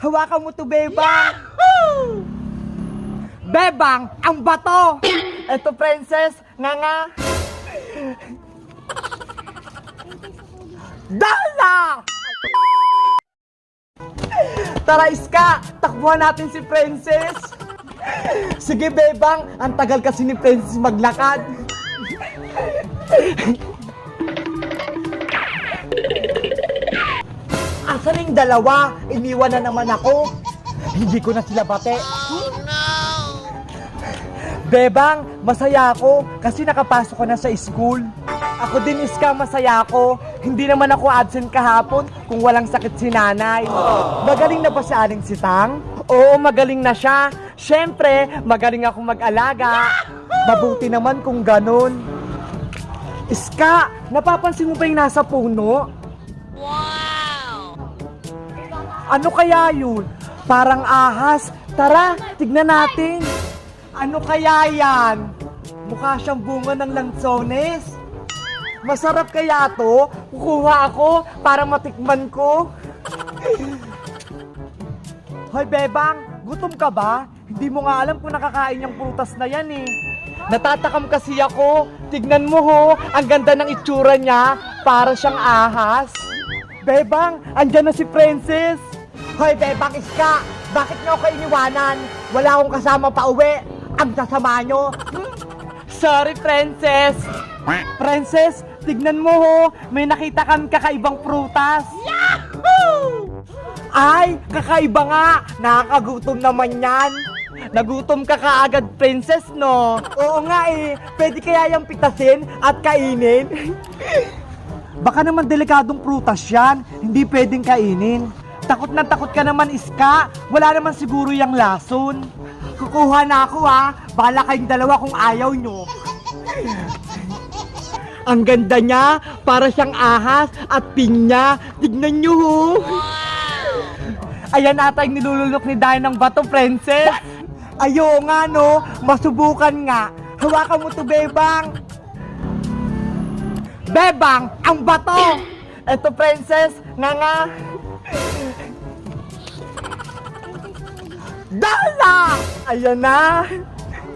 Hawakan mo to, Bebang! Bebang, ang bato! Eto, princess, nga nga! Dala! Tara, Iska! Takbuhan natin si Princess! Sige, Bebang! Ang tagal kasi ni Princess maglakad. Yung dalawa? Iniwan na naman ako. Hindi ko na sila bate. Bebang, masaya ako kasi nakapasok ko na sa school. Ako din iska masaya ako. Hindi naman ako absent kahapon kung walang sakit si nanay. Magaling na ba si Aling Sitang? Oo, magaling na siya. Siyempre, magaling ako mag-alaga. Mabuti naman kung ganun. Iska, napapansin mo ba yung nasa puno? Ano kaya yun? Parang ahas. Tara, tignan natin. Ano kaya yan? Mukha siyang bunga ng lansones. Masarap kaya to? Kukuha ako para matikman ko. Hoy, Bebang, gutom ka ba? Hindi mo nga alam kung nakakain yung prutas na yan eh. Natatakam kasi ako. Tignan mo ho, ang ganda ng itsura niya. Para siyang ahas. Bebang, andyan na si Princess. Hoy, Bebang Iska, bakit niyo ako iniwanan? Wala akong kasama pa uwi. Ang sasama niyo. Hmm? Sorry, Princess. Princess, tignan mo ho, may nakita kang kakaibang prutas. Yahoo! Ay, kakaiba nga. Nakakagutom naman yan. Nagutom ka kaagad, princess, no? Oo nga eh. Pwede kaya yung pitasin at kainin? Baka naman delikadong prutas yan. Hindi pwedeng kainin. Takot na takot ka naman, Iska. Wala naman siguro yung lason. Kukuha na ako ha. Bala kayong dalawa kung ayaw nyo. Ang ganda niya, para siyang ahas at pinya. Tignan nyo ho. Ayan ata yung nilulunok ni Dayan ng bato, princess. Ayo nga no, masubukan nga. Hawakan mo to, Bebang. Bebang, ang bato. Eto, princess, nga nga. Dala! Ayan na.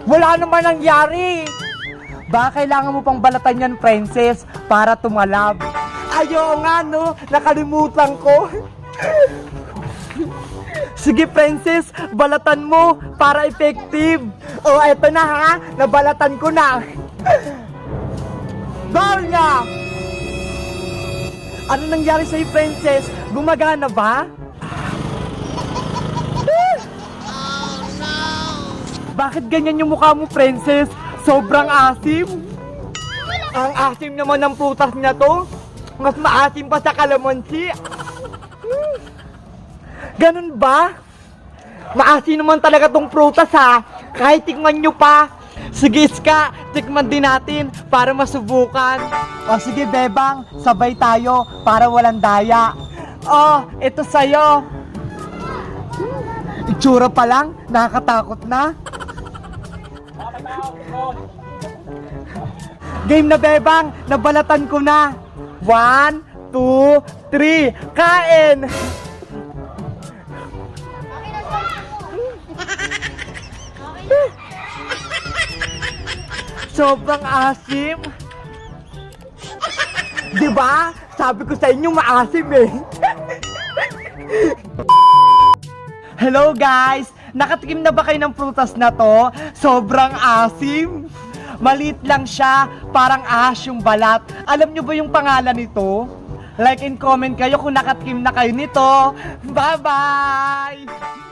Wala naman nangyari. Baka kailangan mo pang balatan yan, princess, para tumalab. Ayo nga, no? Nakalimutan ko. Sige, princess, balatan mo para effective. Oh, eto na ha. Nabalatan ko na. Na! Ano nangyari sa'yo, princess? Gumagana ba? Bakit ganyan yung mukha mo, princess? Sobrang asim. Ang asim naman ng prutas niya to. Mas maasim pa sa kalamansi. Hmm. Ganun ba? Maasim naman talaga tong prutas ha. Kahit tikman nyo pa. Sige, Iska, tikman din natin para masubukan. O sige, Bebang, sabay tayo para walang daya. Oh, ito sa'yo. Itsura pa lang, nakakatakot na. Game na bebang, nabalatan ko na. One, two, three, kain! Sobrang asim. Di ba? Sabi ko sa inyo maasim eh. Hello guys! Nakatikim na ba kayo ng prutas na to? Sobrang asim! Maliit lang siya, parang ahas yung balat. Alam nyo ba yung pangalan nito? Like and comment kayo kung nakatikim na kayo nito. Bye-bye!